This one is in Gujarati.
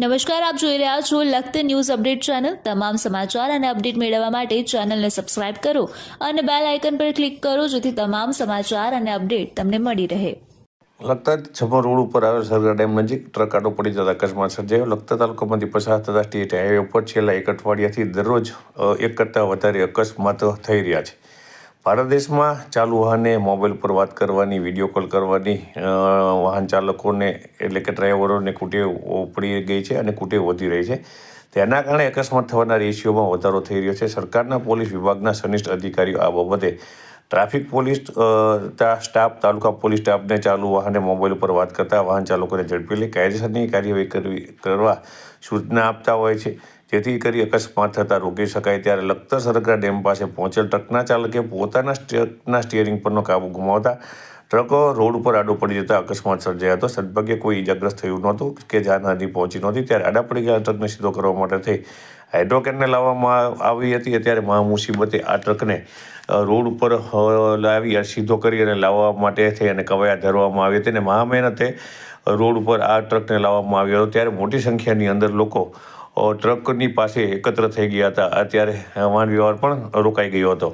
નમસ્કાર, આપ જોઈ રહ્યા છો લખત ન્યૂઝ અપડેટ ચેનલ. તમામ સમાચાર અને અપડેટ મેળવવા માટે ચેનલને સબસ્ક્રાઇબ કરો અને બેલ આઇકન પર ક્લિક કરો જેથી તમામ સમાચાર અને અપડેટ તમને મળી રહે. લખતર છમર રોડ ઉપર આવેલ સરગા ડેમ નજીક ટ્રક આડો પડી જતા અકસ્માત સર્જાયો. લખતર તાલુકામાંથી પસાર થતા સ્ટેટ હાઈવે ઉપર છેલ્લા એક અઠવાડિયાથી દરરોજ એક કરતાં વધારે અકસ્માત થઈ રહ્યા છે. ભારત દેશમાં ચાલુ વાહને મોબાઈલ પર વાત કરવાની, વીડિયો કોલ કરવાની વાહન ચાલકોને એટલે કે ડ્રાઈવરોને કુટેવ પડી ગઈ છે અને કુટેવ વધી રહી છે. તેના કારણે અકસ્માત થવાના રેશિયોમાં વધારો થઈ રહ્યો છે. સરકારના પોલીસ વિભાગના સનિષ્ઠ અધિકારીઓ આ બાબતે traffic police staff, taluka police સ્ટાફને ચાલુ વાહને મોબાઈલ ઉપર વાત કરતા વાહન ચાલકોને ઝડપી લઈ કાયદેસરની કાર્યવાહી કરવી, કરવા સૂચના આપતા હોય છે. જેથી કરી અકસ્માત થતાં રોકી શકાય ત્યારે લખતર સરગરા ડેમ પાસે પહોંચેલ ટ્રકના ચાલકે પોતાના ટ્રકના સ્ટિયરિંગ પરનો કાબુ ગુમાવતા ટ્રકો રોડ ઉપર આડો પડી જતા અકસ્માત સર્જાયો હતો. સદભાગ્યે કોઈ ઇજાગ્રસ્ત થયું નહોતું કે જાનહાની પહોંચી નહોતી. ત્યારે આડા પડી ગયા ટ્રકને સીધો કરવા માટે થઈ હાઇડ્રોકેનને લાવવામાં આવી હતી ત્યારે મહા મુસીબતે આ ટ્રકને રોડ ઉપર લાવી સીધો કરી અને લાવવા માટે થઈ અને કવાયા ધરવામાં આવી હતી અને મહા મહેનતે રોડ ઉપર આ ટ્રકને લાવવામાં આવ્યો હતો. ત્યારે મોટી સંખ્યાની અંદર લોકો ટ્રકની પાસે એકત્ર થઈ ગયા હતા. અત્યારે વાહન વ્યવહાર પણ રોકાઈ ગયો હતો.